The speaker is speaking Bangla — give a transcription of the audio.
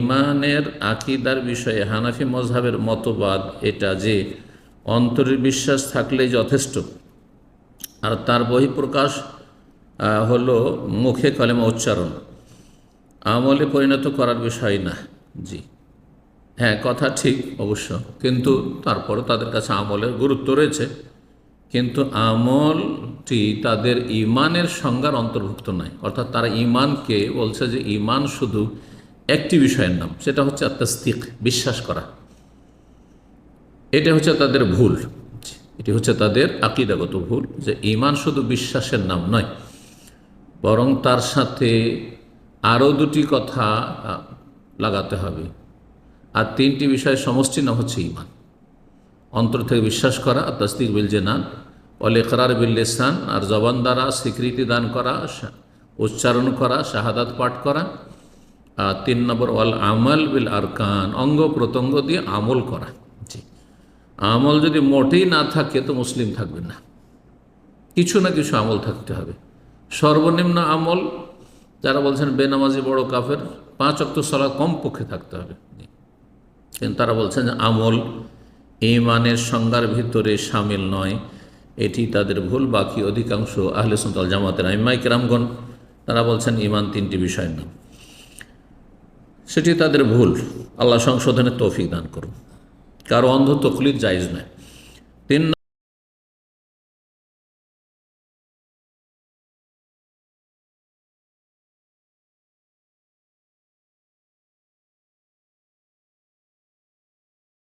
ইমানের আকিদার বিষয়ে হানাফি মজহাবের মতবাদ এটা যে অন্তরের বিশ্বাস থাকলেই যথেষ্ট। আর তার বহিঃপ্রকাশ হলো মুখে কলেমা উচ্চারণ। আমলে পরিণত করার বিষয় না, জি। হ্যাঁ কথা ঠিক অবশ্য, কিন্তু তারপরে তাদের কাছে আমলের গুরুত্ব রয়েছে। কিন্তু আমলটি তাদের ইমানের সংজ্ঞার অন্তর্ভুক্ত নয়। অর্থাৎ তারা ইমানকে বলছে যে ইমান শুধু একটি বিষয়ের নাম, সেটা হচ্ছে আত্মাস্তিক বিশ্বাস করা। এটা হচ্ছে তাদের ভুল। এটি হচ্ছে তাদের আকিদাগত ভুল যে ইমান শুধু বিশ্বাসের নাম নয়, বরং তার সাথে আরও দুটি কথা লাগাতে হবে। আর তিনটি বিষয় সমষ্টি নাম হচ্ছে ইমান অন্তর থেকে বিশ্বাস করা আর তস্তিক বিল জেনান অল ইকরার বিল লিসান, আর জবান দ্বারা স্বীকৃতি দান করা উচ্চারণ করা, শাহাদাত পাঠ করা তিন নম্বর ওয়াল আমল বিল আরকান অঙ্গ প্রত্যঙ্গ দিয়ে আমল করা। জি। আমল যদি মোটেই না থাকে তো মুসলিম থাকবে না। কিছু না কিছু আমল থাকতে হবে। সর্বনিম্ন আমল যারা বলছেন বেনামাজি বড় কাফের পাঁচ অক্ত সলা কম পক্ষে থাকতে হবে। কিন্তু তারা বলছেন যে আমল ইমানের সংজ্ঞার ভিতরে সামিল নয়। এটি তাদের ভুল বাকি অধিকাংশ আহলে সন্তাল জামাতের আইমাই কেরামগণ তারা বলছেন ইমান তিনটি বিষয় নাম। সেটি তাদের ভুল। আল্লাহ সংশোধনের তৌফিক দান করুন। কারও অন্ধ তকলিদ জায়জ নয়। তিন